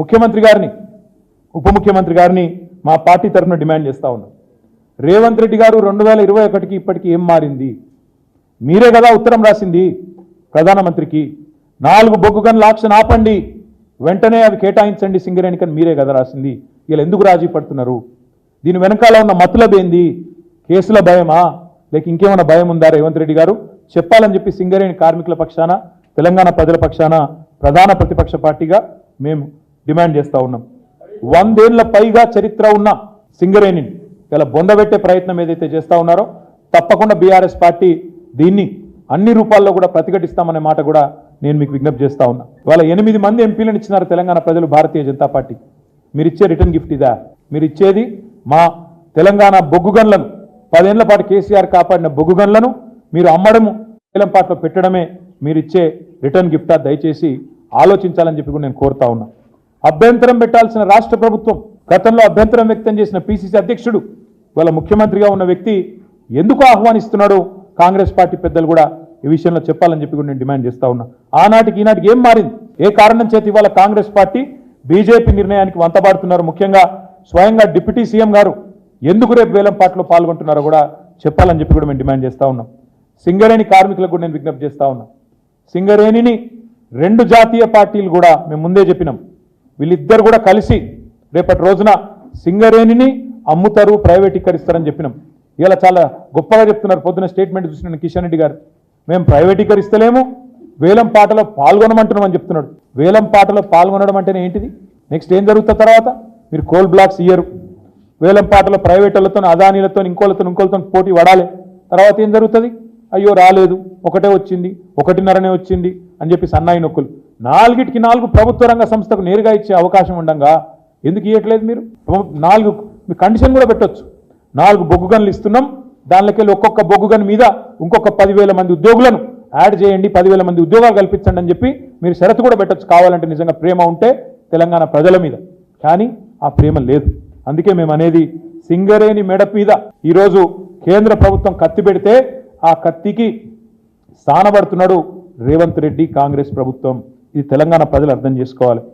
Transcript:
ముఖ్యమంత్రి గారిని ఉప ముఖ్యమంత్రి గారిని మా పార్టీ తరఫున డిమాండ్ చేస్తా ఉన్నాం. రేవంత్ రెడ్డి గారు రెండు వేల ఇరవై ఒకటికి ఇప్పటికి ఏం మారింది? మీరే కదా ఉత్తరం రాసింది ప్రధానమంత్రికి. నాలుగు బొగ్గు గన్ల ఆక్షన్ ఆపండి. వెంటనే అవి కేటాయించండి సింగరేణికని మీరే కదా రాసింది. వీళ్ళు ఎందుకు రాజీ పడుతున్నారు? దీని వెనకాల ఉన్న మతులబేంది కేసుల భయమా? లేక ఇంకేమైనా భయం ఉందా రేవంత్ రెడ్డి గారు? చెప్పాలని చెప్పి సింగరేణి కార్మికుల పక్షాన తెలంగాణ ప్రజల పక్షాన ప్రధాన ప్రతిపక్ష పార్టీగా మేము డిమాండ్ చేస్తూ ఉన్నాం. వందేళ్ళ పైగా చరిత్ర ఉన్న సింగరేణిని ఇలా బొందబెట్టే ప్రయత్నం ఏదైతే చేస్తా ఉన్నారో తప్పకుండా బీఆర్ఎస్ పార్టీ దీన్ని అన్ని రూపాల్లో కూడా ప్రతిఘటిస్తామనే మాట కూడా నేను మీకు విజ్ఞప్తి చేస్తా ఉన్నా. వాళ్ళ ఎనిమిది మంది ఎంపీలను ఇచ్చినారు తెలంగాణ ప్రజలు భారతీయ జనతా పార్టీ. మీరు ఇచ్చే రిటర్న్ గిఫ్ట్ ఇదా? మీరు ఇచ్చేది మా తెలంగాణ బొగ్గుగన్లను. పదేళ్ళ పాటు కేసీఆర్ కాపాడిన బొగ్గు గన్లను మీరు అమ్మడము వేలంపాట్లో పెట్టడమే మీరు ఇచ్చే రిటర్న్ గిఫ్టా? దయచేసి ఆలోచించాలని చెప్పి కూడా నేను కోరుతా ఉన్నా. అభ్యంతరం పెట్టాల్సిన రాష్ట్ర ప్రభుత్వం గతంలో అభ్యంతరం వ్యక్తం చేసిన పిసిసి అధ్యక్షుడు వాళ్ళ ముఖ్యమంత్రిగా ఉన్న వ్యక్తి ఎందుకు ఆహ్వానిస్తున్నాడో కాంగ్రెస్ పార్టీ పెద్దలు కూడా ఈ విషయంలో చెప్పాలని చెప్పి కూడా నేను డిమాండ్ చేస్తా ఉన్నా. ఆనాటికి ఈనాటికి ఏం మారింది? ఏ కారణం చేతి ఇవాళ కాంగ్రెస్ పార్టీ బీజేపీ నిర్ణయానికి వంతబాడుతున్నారు ముఖ్యంగా స్వయంగా డిప్యూటీ సీఎం గారు ఎందుకు రేపు వేలంపాట్లో పాల్గొంటున్నారో కూడా చెప్పాలని చెప్పి కూడా మేము డిమాండ్ చేస్తా ఉన్నాం. సింగరేణి కార్మికులకు కూడా నేను విజ్ఞప్తి చేస్తా ఉన్నాం. సింగరేణిని రెండు జాతీయ పార్టీలు కూడా మేము ముందే చెప్పినాం. వీళ్ళిద్దరు కూడా కలిసి రేపటి రోజున సింగరేణిని అమ్ముతారు ప్రైవేటీకరిస్తారని చెప్పినాం. ఇలా చాలా గొప్పగా చెప్తున్నారు. పొద్దున స్టేట్మెంట్ చూసిన కిషన్ రెడ్డి గారు. మేము ప్రైవేటీకరిస్తలేము వేలం పాటలో పాల్గొనమంటున్నామని చెప్తున్నాడు. వేలం పాటలో పాల్గొనడం అంటేనే ఏంటిది? నెక్స్ట్ ఏం జరుగుతుంది తర్వాత? మీరు కోల్ బ్లాక్స్ ఇయ్యరు. వేలం పాటలో ప్రైవేట్లతో అదానీలతో ఇంకోళ్ళతో ఇంకోళ్ళతో పోటీ పడాలి. తర్వాత ఏం జరుగుతుంది? అయ్యో రాలేదు. ఒకటే వచ్చింది. ఒకటిన్నరనే వచ్చింది అని చెప్పి సన్నాయి నొక్కులు. నాలుగిటికి నాలుగు ప్రభుత్వ రంగ సంస్థకు నేరుగా ఇచ్చే అవకాశం ఉండగా ఎందుకు ఇవ్వట్లేదు మీరు? నాలుగు మీ కండిషన్ కూడా పెట్టొచ్చు. నాలుగు బొగ్గు గన్లు ఇస్తున్నాం. దానిలోకెళ్ళి ఒక్కొక్క బొగ్గు గన్ మీద ఇంకొక పదివేల మంది ఉద్యోగులను యాడ్ చేయండి పదివేల మంది ఉద్యోగాలు కల్పించండి అని చెప్పి మీరు షరతు కూడా పెట్టొచ్చు. కావాలంటే నిజంగా ప్రేమ ఉంటే తెలంగాణ ప్రజల మీద. కానీ ఆ ప్రేమ లేదు. అందుకే మేము అనేది సింగరేణి మెడ మీద ఈరోజు కేంద్ర ప్రభుత్వం కత్తి పెడితే ఆ కత్తికి స్థానపడుతున్నాడు రేవంత్ రెడ్డి కాంగ్రెస్ ప్రభుత్వం. ఇది తెలంగాణ ప్రజలు అర్థం చేసుకోవాలి.